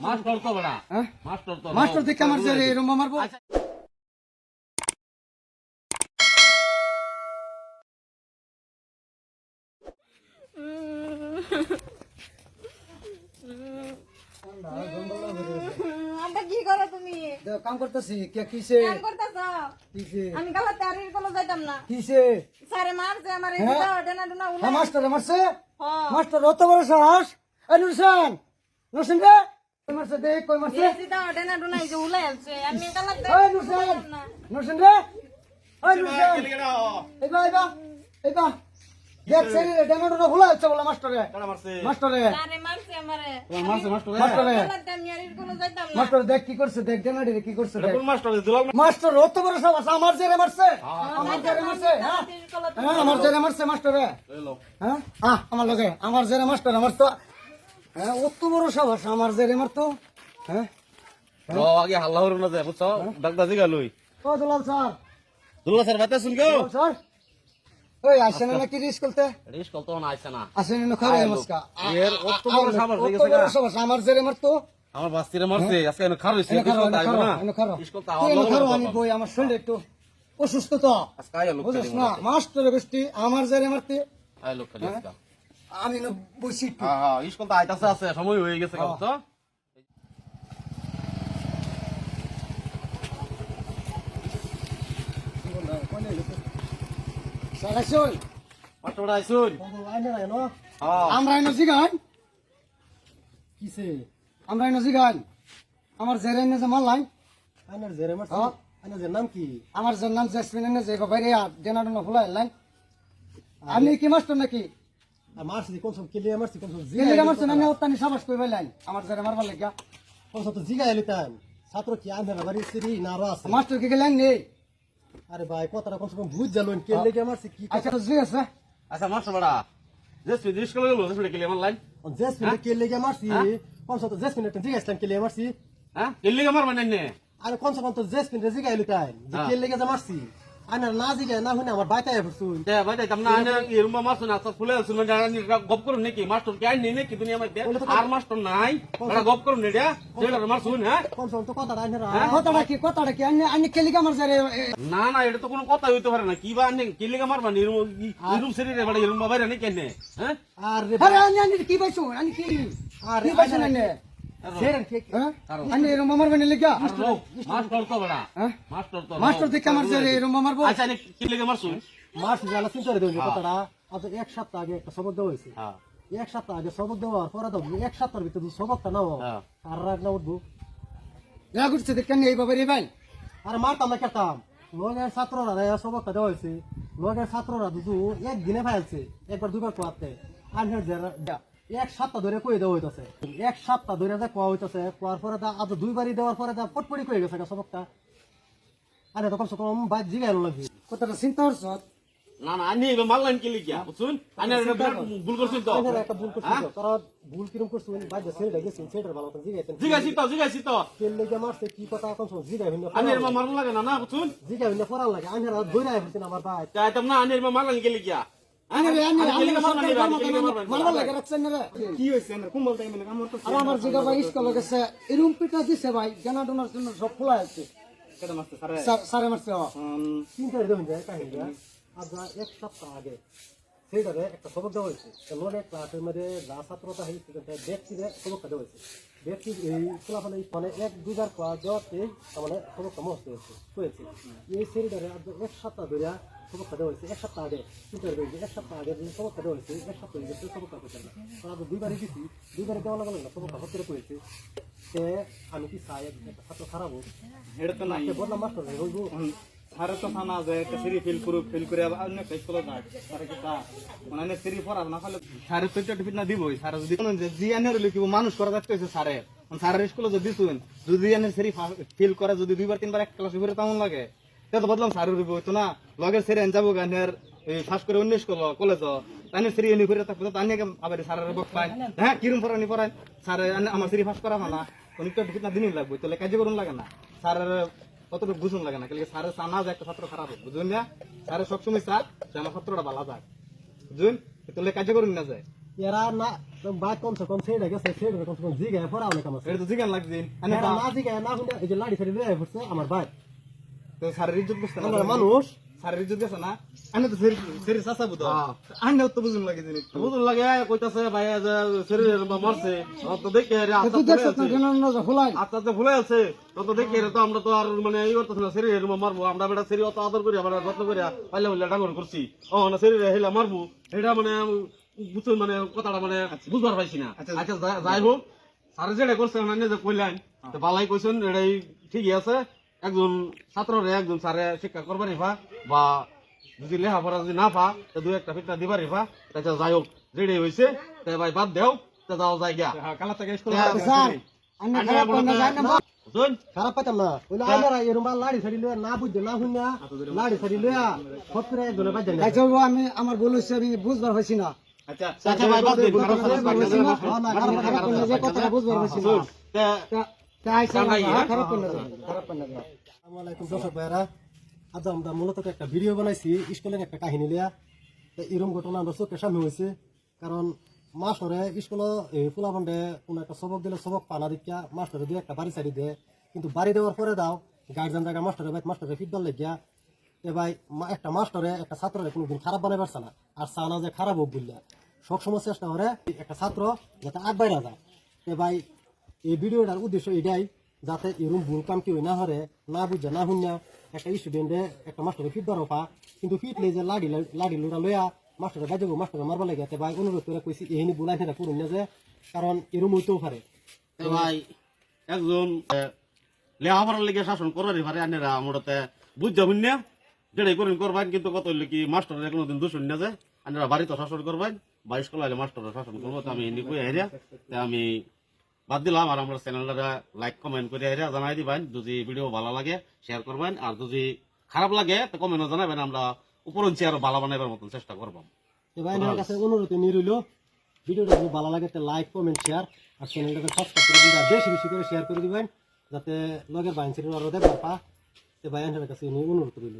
Master হ্যাঁ? Master master দেখে মারছে রে এরম মারবো আব্বা কি করো তুমি? কাম করতেছি। কে কিসে? কাম করতেছ? কিসে? আমি গালা তারির কলো যাইতাম না। কিসে? স্যারে মারছে আমার এই হ্যাঁ? ডেনা ডুনা উলা হ্যাঁ মাস্টার মারছে? হ্যাঁ মাস্টার অত বড় সাহস? এই নুরসান নুরসান রে কই মারছে দেখ কই মারছে? এই ডেনা ডুনা এই যে উলাই আছে আমি গালা এই নুরসান নুরসান রে নুরসান। এইবা এইবা এইবা দেখ সেরি রে ডেমাটো না ভুলা হচ্ছে বলে মাস্টারে। মাস্টারে। স্যারে মারছে আমারে? মাস্টার? মাস্টার মাস্টারে গালা আমি আর এর কলো যাইতাম না। মাস্টার দেখ কি করছে দেখ কি করছে মাস্টার? দুলাল অত বড় আমার জেরে মারছে? আমার জেরে মারছে? হ্যাঁ। হ্যাঁ আমার জেরে মারছে মাস্টারে। হ্যাঁ? আহ, আমার লগে আমার জেরে মাস্টার আমার তো হ্যাঁ অত বড় সাহস আমার জেরে মারতো। হ্যাঁ? আগে হাল্লা হরুন বুঝছ? ডাক্তার জিগা লই। ও দুলাল স্যার। দুলা স্যার বাতে শুন স্যার। ওই আসেন নাকি স্কুলতে রিস কল তো না না। আসেন না খারে নমস্কার। এর অত বড় সাবার হয়ে গেছে আমার জেরে মারতো আমার বাস্তিরে মারছে আজকে এনে খার হইছে এনে খারো আইবো খারো না। এনে আমি বই আমার শরীর একটু অসুস্থ তো। আজকে আইলো বুঝছ না গোষ্ঠী আমার জেরে মারতে। আইলো খালি আজকে। আমি না বসি একটু। হ্যাঁ হ্যাঁ স্কুল তো আইতাছে আছে সময় হয়ে গেছে বুঝছ আসুন মাস্টার আইছুন আমরা এনে জিগান কিসে আমরা এনে জিগান আমার জেরে এনে যে মারলাম আইনার জেরে মারছে। আইনার জের নাম কি? আমার যে নাম জেসমিন এনে যে বাইরে ডেনা ডেনা ফুলা এলাম আপনি কি মাস্টার নাকি? আর মারছি কোন সব কেলিয়া মারছি কোন সব আমার সঙ্গে আমি ওত্তানি সাবাস করে পাইলাম আমার জেরে মারবার লাগিয়া। কোন সব তো জিগা ছাত্র কি আন্ধার বাড়ি সিরি নারা আছে। মাস্টার কি গেলেন নেই আরে ভাই কথাটা কোন সব বুঝ কে লেগে মারছি কি আচ্ছা জি আছে আচ্ছা মাস্টার বড়া যে তুই স্কুল গেল স্কুলে গেলি আমার লাইন? জেসমিন লেগে মারছি? কোন সব তো জেসমিন একটা জিগা কে লেগে মারছি? হ্যাঁ? কেলি আমার মানে নে আরে কোন সব তো জেসমিন রে জিগা এলিতাম কে লেগে যা মারছি? আইনার না জিগা না হইনা আমার বাইতায় ফুসুন দে দেখ না আনে এরম মাস্টার না ফুলে শুন মানে আনি গপ করুন নাকি? মাস্টার কি আইনি নাকি দুনিয়া মধ্যে আর মাস্টার নাই। গপ করুন নে দিয়া হ্যাঁ। কোন তো কথাটা আইনার কথাটা কি কথাটা কি? আনি না না এটা তো কোনো কথা হইতে পারে না। কি বা আনে কেলি আমার এরম এরম শরীরে বড় এরম বাইরে নাকি কেনে হ্যাঁ? আরে আরে আনি আনি কি পাইছো? আনি কি? আরে হ্যাঁ হ্যাঁ মারবো নে এক সপ্তাহ আগে একটা সবক দেওয়া হয়েছে। হ্যাঁ। এক সপ্তাহ আগে সবক দেওয়ার পরে তো এক সপ্তাহের ভিতরে সবকটা নাও হ্যাঁ। আর রাগ না উঠবো। না করছে দেখেন এই বাবা রে ভাই? আর মারতাম না কেতাম লগের ছাত্ররা রে সবকটা দেওয়া হয়েছে। লগের ছাত্ররা দুদু একদিনে ফাইলছে একবার দুবার কোয়াতে আনহের এক সপ্তাহ ধরে কয়ে দেওয়া হইতাছে। এক সপ্তাহ ধরে যা কোয়া হইতাছে কোয়ার পরে দা আজ দুইবারই দেওয়ার পরে দা পটপটি কয়ে গেছে গা সবকটা। আরে তো কমসে কম বাইক জিগাইল লাগবে কথাটা চিন্তা করছ? না না আনি এবার মারলাম কেলি গিয়া বুঝছুন? আনি ভুল করছিস তো। একটা ভুল করছি তো। তারা ভুল কিরম করছ? বাইক ছেড়ে গেছে ছেড়ে ভালো করে জিগাইতেন জিগাইছি তো জিগাইছি তো। তেল লেগে মারছে কি কথা এখন শোন জিগা ভিন্ন আনি এর মারন লাগে। না না বুঝছুন? জিগা ভিন্ন ফরাল লাগে। আমি আর দইরা আইছেন আমার ভাই। চাইতাম না আনি এর মারলাম আনি আনি কি হইছে আমার জিগা ভাই স্কুলে গেছে এরম পিটা দিছে ভাই জানা ডোনার জন্য সব খোলা আছে। যায় কাহিনীটা। আজ এক সপ্তাহ আগে সেইটারে একটা সবক দেওয়া হয়েছে। লোনে ক্লাসের মধ্যে যা ছাত্রতা হয়েছে ব্যক্তিরে সবকটা দেওয়া হয়েছে। ব্যক্তি এই খোলাফানে মানে এক দুবার ক্লাস দেওয়াতে মানে সবকটা মস্ত হয়েছে হয়েছে। এই সেইটারে আজ এক সপ্তাহ ধরে সবকটা দেওয়া হয়েছে এক সপ্তাহ আগে চিন্তা করে দেখবেন, এক সপ্তাহ আগে যে সবকটা দেওয়া হয়েছে এক সপ্তাহ হয়ে গেছে সবকটা করছে না। তারা দুইবারই দিছি দুইবারে দেওয়া লাগল না সবকটা হতে করেছে সে আমি কি চাই একটা ছাত্র খারাপ হোক এটা তো মাস্টার হইব। সারে তো যায় একটা ফিল ফিল করে আবার অন্য একটা স্কুলে যায়। সারে কি তা? মানে না ফলে সারে তো দিবই। সারে যদি জি আনের লিখিব মানুষ করা যাচ্ছে সারে সারের স্কুলে যদি দিছুন যদি আনের ফিল করে যদি দুইবার তিনবার এক ক্লাস ঘুরে তেমন লাগে তে তো বদলাম সারে রইব হইতো না। লগের সেরে যাব গানের এই ফাঁস করে উনিশ করল কলেজ। তাইনে সিঁড়ি এনে ঘুরে থাকবে তাইনে আবার সারের বক পাই। হ্যাঁ কিরম পড়ানি পড়াই সারে আমার সিঁড়ি ফাঁস করা না অনেকটা না দিনই লাগবে। তাহলে কাজে করুন লাগে না। সারের কতটুকু বুঝুন লাগে না কালকে স্যারের চা না যায় একটা ছাত্র খারাপ হোক। বুঝুন না? স্যারের সবসময় চা যে আমার ছাত্রটা ভালো যাক বুঝুন? তাহলে কাজ করুন না যায়। এরা না বাইক কমসে কম সেটা গেছে সেটা কমসে কম জিগায় পড়া অনেক কাম এটা তো জিগান লাগছে। এরা না জিগায় না শুনে এই যে লাড়ি ফাড়ি লয়ে আমার তো ইজ্জত বুঝতে মানুষ। না? আনে তো সেরি সেরি চাচা বুঝো আনে তো বুঝুন লাগে জিনিস বুঝুন লাগে কইতাছে ভাই মারছে তো দেখে তো আছে তো দেখে তো আমরা তো আর মানে করতেছি না শরীরের মারবো। আমরা বেটা শরীর অত আদর করি আবার যত্ন করি পাইলে বলে ডাঙর করছি ও না শরীরে হেলা মারবো। এটা মানে বুঝুন মানে কথাটা মানে বুঝবার পাইছি না। আচ্ছা। আচ্ছা যাই হোক স্যার যেটা করছে যে কইলেন। তো বালাই কইছেন এটাই ঠিকই আছে। একজন ছাত্ররে একজন স্যারে শিক্ষা করবার ইফা বা যদি লেখাপড়া যদি না পা তো দু একটা ফিটনা দিবার ইফা তাই যাই হোক যেটাই হয়েছে তাই ভাই বাদ দেও তা যাও যাই গিয়া। হ্যাঁ কালা থেকে স্কুল খারাপ বলো না এরম লাড়ি ফাড়ি লয়ে না বুঝতে না শুনে লাড়ি ফাড়ি লয়ে ফট করে একজনে বাদ দেন। আচ্ছা আমি আমার আমি বুঝবার পারছি না। আচ্ছা আচ্ছা ভাই বাদ দিন খারাপ বুঝবার খারাপ যে না। মূলত একটা ভিডিও বানাইছি, স্কুলের একটা কাহিনী লিয়া। তো এরকম ঘটনা আমরা চোখের হয়েছে। কারণ মাস্টরে স্কুলে ফুলাফন্ডে কোনো একটা সবক দিলে সবক পানা দিকা, মাস্টরে দিয়ে একটা বাড়ি সারি দেয় কিন্তু বাড়ি দেওয়ার পরে দাও, গার্জেন জায়গা মাস্টরে ভাই মাস্টরে ফিটবার লেগিয়া। এ ভাই একটা মাস্টরে, একটা ছাত্ররে কোনোদিন খারাপ বানাই পারছে না। আর চাও যে খারাপ হোক বললে সবসময় চেষ্টা করে একটা ছাত্র যাতে আগ বাইরা যায়। এ ভাই এই ভিডিওটার উদ্দেশ্য এটাই যাতে এরকম ভুল কাম কেউ না হরে না বুঝে না শুনিয়া একটা স্টুডেন্টে একটা মাস্টারে ফিট পা কিন্তু ফিটলে যে লাড়ি লাড়ি লোড়া লইয়া মাস্টারে বাজে মাস্টারে মারবা লাগে ভাই অনুরোধ করে কইছি এহিনি বুলাই ফেরা করুন না যে কারণ এরম হইতেও পারে। ভাই একজন আহ, লেখাপড়ার লেগে শাসন করবারই পারে আনেরা মোটাতে বুঝ যাবেন না। যেটাই করেন করবেন কিন্তু কত হইলে কি মাস্টারের কোনোদিন দোষ না যে আনেরা বাড়িতে শাসন করবেন বা স্কুলে আলে মাস্টারের শাসন করব তো আমি এমনি কই হেরিয়া আমি বাদ দিলাম আর আমার চ্যানেলটা লাইক কমেন্ট করে হেরিয়া জানাই দিবেন। যদি ভিডিও ভালো লাগে শেয়ার করবেন। আর যদি খারাপ লাগে, তো কমেন্টও জানাবেন। আমরা উপরঞ্চি আরও ভালো বানাবার মতন চেষ্টা করব। ভাই, আমার কাছে অনুরোধ নিয়ে রইল ভিডিওটা যদি ভালো লাগে লাইক কমেন্ট শেয়ার আর চ্যানেলটাকে সাবস্ক্রাইব করে দিবেন বেশি বেশি করে শেয়ার করে দিবেন, যাতে লগের বাইন সিরিজ আরও দেখবার তো ভাই আমার কাছে অনুরোধ রইল।